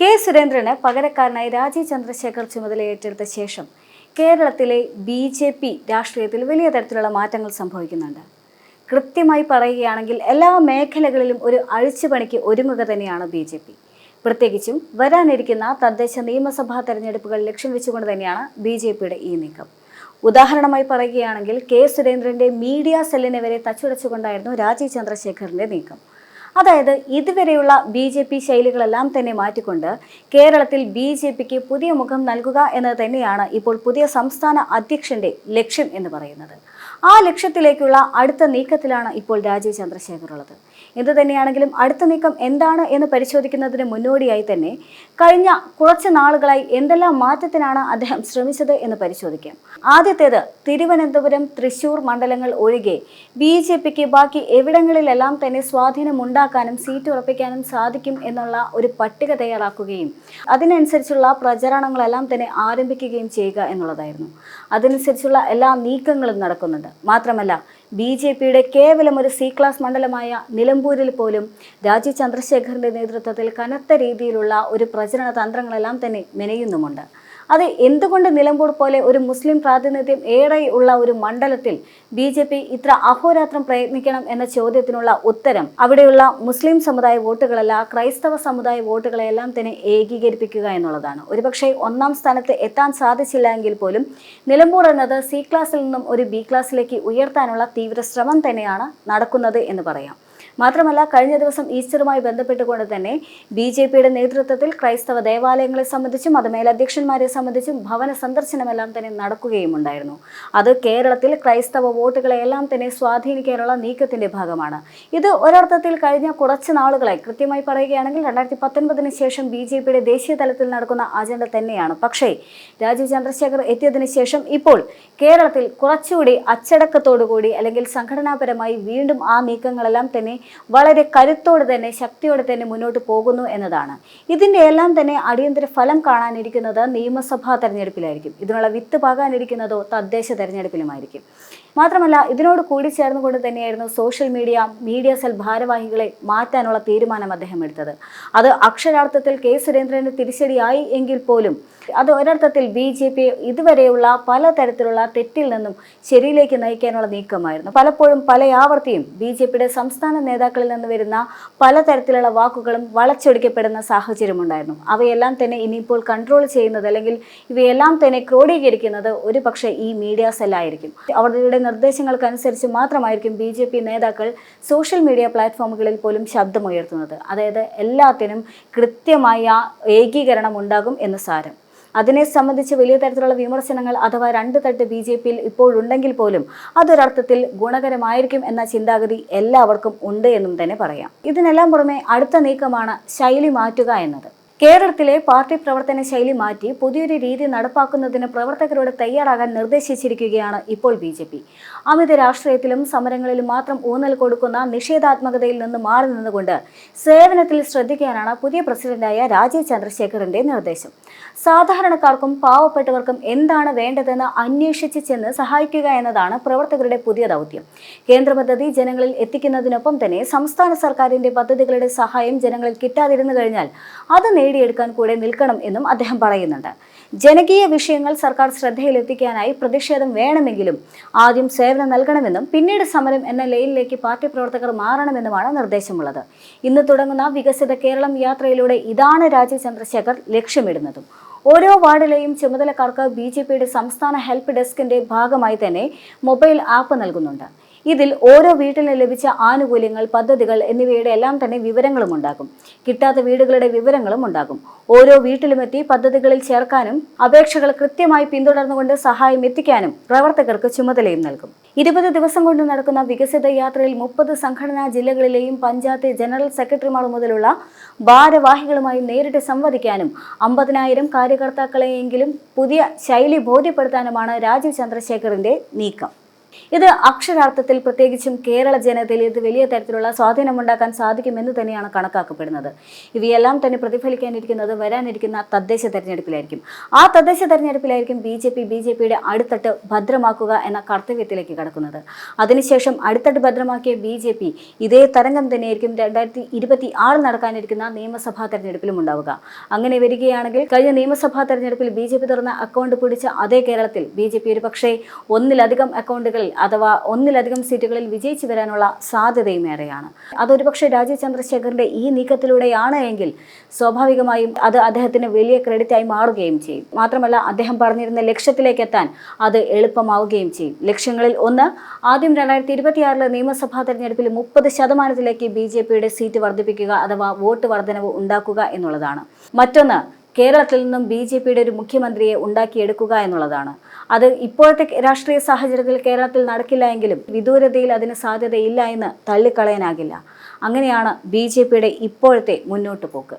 K സുരേന്ദ്രന് പകരക്കാരനായി രാജീവ് ചന്ദ്രശേഖർ ചുമതലയേറ്റെടുത്ത ശേഷം കേരളത്തിലെ ബി ജെ പി രാഷ്ട്രീയത്തിൽ വലിയ തരത്തിലുള്ള മാറ്റങ്ങൾ സംഭവിക്കുന്നുണ്ട്. കൃത്യമായി പറയുകയാണെങ്കിൽ എല്ലാ മേഖലകളിലും ഒരു അഴിച്ചുപണിക്ക് ഒരുങ്ങുക തന്നെയാണ് ബി ജെ പി. പ്രത്യേകിച്ചും വരാനിരിക്കുന്ന തദ്ദേശ നിയമസഭാ തെരഞ്ഞെടുപ്പുകൾ ലക്ഷ്യം വെച്ചുകൊണ്ട് തന്നെയാണ് ബി ജെ പിയുടെ ഈ നീക്കം. ഉദാഹരണമായി പറയുകയാണെങ്കിൽ കെ സുരേന്ദ്രന്റെ മീഡിയ സെല്ലിനെ വരെ തച്ചുടച്ചുകൊണ്ടായിരുന്നു രാജീവ് ചന്ദ്രശേഖറിന്റെ നീക്കം. അതായത് ഇതുവരെയുള്ള ബി ജെ പി ശൈലികളെല്ലാം തന്നെ മാറ്റിക്കൊണ്ട് കേരളത്തിൽ ബി ജെ പിക്ക് പുതിയ മുഖം നൽകുക എന്നത് തന്നെയാണ് ഇപ്പോൾ പുതിയ സംസ്ഥാന അധ്യക്ഷന്റെ ലക്ഷ്യം എന്ന് പറയുന്നത്. ആ ലക്ഷ്യത്തിലേക്കുള്ള അടുത്ത നീക്കത്തിലാണ് ഇപ്പോൾ രാജീവ് ചന്ദ്രശേഖർ ഉള്ളത് എന്തു തന്നെയാണെങ്കിലും അടുത്ത നീക്കം എന്താണ് എന്ന് പരിശോധിക്കുന്നതിന് മുന്നോടിയായി തന്നെ കഴിഞ്ഞ കുറച്ച് നാളുകളായി എന്തെല്ലാം മാറ്റത്തിനാണ് അദ്ദേഹം ശ്രമിച്ചത് എന്ന് പരിശോധിക്കാം. ആദ്യത്തേത് തിരുവനന്തപുരം തൃശൂർ മണ്ഡലങ്ങൾ ഒഴികെ ബി ജെ പിക്ക് ബാക്കി എവിടങ്ങളിലെല്ലാം തന്നെ സ്വാധീനം ഉണ്ടാക്കാനും സീറ്റ് ഉറപ്പിക്കാനും സാധിക്കും എന്നുള്ള ഒരു പട്ടിക തയ്യാറാക്കുകയും അതിനനുസരിച്ചുള്ള പ്രചരണങ്ങളെല്ലാം തന്നെ ആരംഭിക്കുകയും ചെയ്യുക എന്നുള്ളതായിരുന്നു. അതനുസരിച്ചുള്ള എല്ലാ നീക്കങ്ങളും നടക്കുന്നുണ്ട് മാത്രമല്ല ബി ജെ പിയുടെ കേവലം ഒരു സി ക്ലാസ് മണ്ഡലമായ നിലമ്പൂരിൽ പോലും രാജീവ് ചന്ദ്രശേഖറിന്റെ നേതൃത്വത്തിൽ കനത്ത രീതിയിലുള്ള ഒരു പ്രചരണ തന്ത്രങ്ങളെല്ലാം തന്നെ മെനയുന്നുമുണ്ട്. അത് എന്തുകൊണ്ട് നിലമ്പൂർ പോലെ ഒരു മുസ്ലിം പ്രാതിനിധ്യം ഏറെ ഉള്ള ഒരു മണ്ഡലത്തിൽ ബി ജെ പി ഇത്ര അഹോരാത്രം പ്രയത്നിക്കണം എന്ന ചോദ്യത്തിനുള്ള ഉത്തരം അവിടെയുള്ള മുസ്ലിം സമുദായ വോട്ടുകളല്ല ക്രൈസ്തവ സമുദായ വോട്ടുകളെല്ലാം തന്നെ ഏകീകരിപ്പിക്കുക എന്നുള്ളതാണ്. ഒരുപക്ഷെ ഒന്നാം സ്ഥാനത്ത് എത്താൻ സാധിച്ചില്ല എങ്കിൽ പോലും നിലമ്പൂർ എന്നത് സി ക്ലാസ്സിൽ നിന്നും ഒരു ബി ക്ലാസ്സിലേക്ക് ഉയർത്താനുള്ള തീവ്ര ശ്രമം തന്നെയാണ് നടക്കുന്നത് എന്ന് പറയാം. മാത്രമല്ല കഴിഞ്ഞ ദിവസം ഈസ്റ്ററുമായി ബന്ധപ്പെട്ടുകൊണ്ട് തന്നെ ബി ജെ പിയുടെ നേതൃത്വത്തിൽ ക്രൈസ്തവ ദേവാലയങ്ങളെ സംബന്ധിച്ചും അത് മേലധ്യക്ഷന്മാരെ സംബന്ധിച്ചും ഭവന സന്ദർശനമെല്ലാം തന്നെ നടക്കുകയും ഉണ്ടായിരുന്നു അത് കേരളത്തിൽ ക്രൈസ്തവ വോട്ടുകളെ എല്ലാം തന്നെ സ്വാധീനിക്കാനുള്ള നീക്കത്തിന്റെ ഭാഗമാണ്. ഇത് ഒരർത്ഥത്തിൽ കഴിഞ്ഞ കുറച്ച് നാളുകളായി കൃത്യമായി പറയുകയാണെങ്കിൽ രണ്ടായിരത്തി പത്തൊൻപതിന് ശേഷം ബി ജെ പിയുടെ ദേശീയ തലത്തിൽ നടക്കുന്ന അജണ്ട തന്നെയാണ്. പക്ഷേ രാജീവ് ചന്ദ്രശേഖർ എത്തിയതിനു ശേഷം ഇപ്പോൾ കേരളത്തിൽ കുറച്ചുകൂടി അച്ചടക്കത്തോടുകൂടി അല്ലെങ്കിൽ സംഘടനാപരമായി വീണ്ടും ആ നീക്കങ്ങളെല്ലാം തന്നെ വളരെ കരുത്തോടെ തന്നെ ശക്തിയോടെ തന്നെ മുന്നോട്ട് പോകുന്നു എന്നതാണ്. ഇതിന്റെ എല്ലാം തന്നെ അടിയന്തര ഫലം കാണാനിരിക്കുന്നത് നിയമസഭാ തെരഞ്ഞെടുപ്പിലായിരിക്കും. ഇതിനുള്ള വിത്ത് പാകാനിരിക്കുന്നതോ തദ്ദേശ തെരഞ്ഞെടുപ്പിലുമായിരിക്കും. മാത്രമല്ല ഇതിനോട് കൂടി ചേർന്നുകൊണ്ട് തന്നെയായിരുന്നു സോഷ്യൽ മീഡിയ മീഡിയ സെൽ ഭാരവാഹികളെ മാറ്റാനുള്ള തീരുമാനം അദ്ദേഹം എടുത്തത്. അത് അക്ഷരാർത്ഥത്തിൽ കെ സുരേന്ദ്രന് തിരിച്ചടിയായി എങ്കിൽ പോലും അത് ഒരർത്ഥത്തിൽ ബി ജെ പി ഇതുവരെയുള്ള പലതരത്തിലുള്ള തെറ്റിൽ നിന്നും ശരിയിലേക്ക് നയിക്കാനുള്ള നീക്കമായിരുന്നു. പലപ്പോഴും പല ആവർത്തിയും ബി ജെ പിയുടെ സംസ്ഥാന നേതാക്കളിൽ നിന്ന് വരുന്ന പലതരത്തിലുള്ള വാക്കുകളും വളച്ചൊടിക്കപ്പെടുന്ന സാഹചര്യമുണ്ടായിരുന്നു. അവയെല്ലാം തന്നെ ഇനിയിപ്പോൾ കൺട്രോൾ ചെയ്യുന്നത് അല്ലെങ്കിൽ ഇവയെല്ലാം തന്നെ ക്രോഡീകരിക്കുന്നത് ഒരു പക്ഷേ ഈ മീഡിയ സെല്ലായിരിക്കും. അവരുടെ നിർദ്ദേശങ്ങൾക്കനുസരിച്ച് മാത്രമായിരിക്കും ബി ജെ പി നേതാക്കൾ സോഷ്യൽ മീഡിയ പ്ലാറ്റ്ഫോമുകളിൽ പോലും ശബ്ദമുയർത്തുന്നത്. അതായത് എല്ലാത്തിനും കൃത്യമായ ഏകീകരണം ഉണ്ടാകും എന്ന് സാരം. അതിനെ സംബന്ധിച്ച് വലിയ തരത്തിലുള്ള വിമർശനങ്ങൾ അഥവാ രണ്ട് തട്ട് ബി ജെ പിയിൽ ഇപ്പോഴുണ്ടെങ്കിൽ പോലും അതൊരർത്ഥത്തിൽ ഗുണകരമായിരിക്കും എന്ന ചിന്താഗതി എല്ലാവർക്കും ഉണ്ട് എന്നും തന്നെ പറയാം. ഇതിനെല്ലാം പുറമെ അടുത്ത നീക്കമാണ് ശൈലി മാറ്റുക എന്നത്. കേരളത്തിലെ പാർട്ടി പ്രവർത്തന ശൈലി മാറ്റി പുതിയൊരു രീതി നടപ്പാക്കുന്നതിന് പ്രവർത്തകരോട് തയ്യാറാകാൻ നിർദ്ദേശിച്ചിരിക്കുകയാണ് ഇപ്പോൾ ബി ജെ പി. അമിത രാഷ്ട്രീയത്തിലും സമരങ്ങളിലും മാത്രം ഊന്നൽ കൊടുക്കുന്ന നിഷേധാത്മകതയിൽ നിന്ന് മാറി നിന്നുകൊണ്ട് സേവനത്തിൽ ശ്രദ്ധിക്കാനാണ് പുതിയ പ്രസിഡന്റായ രാജീവ് ചന്ദ്രശേഖറിന്റെ നിർദ്ദേശം. സാധാരണക്കാർക്കും പാവപ്പെട്ടവർക്കും എന്താണ് വേണ്ടതെന്ന് അന്വേഷിച്ച് ചെന്ന് സഹായിക്കുക എന്നതാണ് പ്രവർത്തകരുടെ പുതിയ ദൗത്യം. കേന്ദ്ര പദ്ധതി ജനങ്ങളിൽ എത്തിക്കുന്നതിനൊപ്പം തന്നെ സംസ്ഥാന സർക്കാരിന്റെ പദ്ധതികളുടെ സഹായം ജനങ്ങളിൽ കിട്ടാതിരുന്നു കഴിഞ്ഞാൽ അത് നേടിയെടുക്കാൻ കൂടെ നിൽക്കണം എന്നും അദ്ദേഹം പറയുന്നുണ്ട്. ജനകീയ വിഷയങ്ങൾ സർക്കാർ ശ്രദ്ധയിലെത്തിക്കാനായി പ്രതിഷേധം വേണമെങ്കിലും ആദ്യം സേവനം നൽകണമെന്നും പിന്നീട് സമരം എന്ന ലൈനിലേക്ക് പാർട്ടി പ്രവർത്തകർ മാറണമെന്നുമാണ് നിർദ്ദേശമുള്ളത്. ഇന്ന് തുടങ്ങുന്ന വികസിത കേരളം യാത്രയിലൂടെ ഇതാണ് രാജീവ് ചന്ദ്രശേഖർ ലക്ഷ്യമിടുന്നതും. ഓരോ വാർഡിലെയും ചുമതലക്കാർക്ക് ബി ജെ പിയുടെ സംസ്ഥാന ഹെൽപ്പ് ഡെസ്കിന്റെ ഭാഗമായി തന്നെ മൊബൈൽ ആപ്പ് നൽകുന്നുണ്ട്. ഇതിൽ ഓരോ വീട്ടിലും ലഭിച്ച ആനുകൂല്യങ്ങൾ പദ്ധതികൾ എന്നിവയുടെ എല്ലാം തന്നെ വിവരങ്ങളും ഉണ്ടാകും. കിട്ടാത്ത വീടുകളുടെ വിവരങ്ങളും ഉണ്ടാകും. ഓരോ വീട്ടിലുമെത്തി പദ്ധതികളിൽ ചേർക്കാനും അപേക്ഷകൾ കൃത്യമായി പിന്തുടർന്നുകൊണ്ട് സഹായം എത്തിക്കാനും പ്രവർത്തകർക്ക് ചുമതലയും നൽകും. ഇരുപത് ദിവസം കൊണ്ട് നടക്കുന്ന വികസിത യാത്രയിൽ മുപ്പത് സംഘടനാ ജില്ലകളിലെയും പഞ്ചായത്ത് ജനറൽ സെക്രട്ടറിമാർ മുതലുള്ള ഭാരവാഹികളുമായി നേരിട്ട് സംവദിക്കാനും അമ്പതിനായിരം കാര്യകർത്താക്കളെയെങ്കിലും പുതിയ ശൈലി ബോധ്യപ്പെടുത്താനുമാണ് രാജീവ് ചന്ദ്രശേഖറിന്റെ നീക്കം. ഇത് അക്ഷരാർത്ഥത്തിൽ പ്രത്യേകിച്ചും കേരള ജനതയിൽ ഇത് വലിയ തരത്തിലുള്ള സ്വാധീനമുണ്ടാക്കാൻ സാധിക്കുമെന്ന് തന്നെയാണ് കണക്കാക്കപ്പെടുന്നത്. ഇവയെല്ലാം തന്നെ പ്രതിഫലിക്കാനിരിക്കുന്നത് വരാനിരിക്കുന്ന തദ്ദേശ തെരഞ്ഞെടുപ്പിലായിരിക്കും. ആ തദ്ദേശ തെരഞ്ഞെടുപ്പിലായിരിക്കും B J P B J പിയുടെ അടുത്തട്ട് ഭദ്രമാക്കുക എന്ന കർത്തവ്യത്തിലേക്ക് കടക്കുന്നത്. അതിനുശേഷം അടുത്തട്ട് ഭദ്രമാക്കിയ ബി ജെ പി ഇതേ തരംഗം തന്നെയായിരിക്കും രണ്ടായിരത്തി ഇരുപത്തി ആറ് നടക്കാനിരിക്കുന്ന നിയമസഭാ തെരഞ്ഞെടുപ്പിലും ഉണ്ടാവുക. അങ്ങനെ വരികയാണെങ്കിൽ കഴിഞ്ഞ നിയമസഭാ തെരഞ്ഞെടുപ്പിൽ ബി ജെ പി തുറന്ന അക്കൗണ്ട് പിടിച്ച അതേ കേരളത്തിൽ ബി ജെ പി ഒരു പക്ഷേ ഒന്നിലധികം അക്കൗണ്ടുകളിൽ അഥവാ ഒന്നിലധികം സീറ്റുകളിൽ വിജയിച്ചു വരാനുള്ള സാധ്യതയും ഏറെയാണ്. അതൊരു പക്ഷേ രാജീവ് ചന്ദ്രശേഖറിന്റെ ഈ നീക്കത്തിലൂടെയാണ് എങ്കിൽ സ്വാഭാവികമായും അത് അദ്ദേഹത്തിന് വലിയ ക്രെഡിറ്റായി മാറുകയും ചെയ്യും. മാത്രമല്ല അദ്ദേഹം പറഞ്ഞിരുന്ന ലക്ഷ്യത്തിലേക്ക് എത്താൻ അത് എളുപ്പമാവുകയും ചെയ്യും. ലക്ഷ്യങ്ങളിൽ ഒന്ന് ആദ്യം രണ്ടായിരത്തി ഇരുപത്തിയാറിലെ നിയമസഭാ തെരഞ്ഞെടുപ്പിൽ മുപ്പത് ശതമാനത്തിലേക്ക് ബി ജെ പിയുടെ സീറ്റ് വർദ്ധിപ്പിക്കുക അഥവാ വോട്ട് വർധനവ് ഉണ്ടാക്കുക എന്നുള്ളതാണ്. മറ്റൊന്ന് കേരളത്തിൽ നിന്നും ബി ജെ പിയുടെ ഒരു മുഖ്യമന്ത്രിയെ ഉണ്ടാക്കിയെടുക്കുക എന്നുള്ളതാണ്. അത് ഇപ്പോഴത്തെ രാഷ്ട്രീയ സാഹചര്യത്തിൽ കേരളത്തിൽ നടക്കില്ല എങ്കിലും വിദൂരതയിൽ അതിന് സാധ്യതയില്ല എന്ന് തള്ളിക്കളയാനാകില്ല. അങ്ങനെയാണ് ബി ജെ പിയുടെ ഇപ്പോഴത്തെ മുന്നോട്ട് പോക്ക്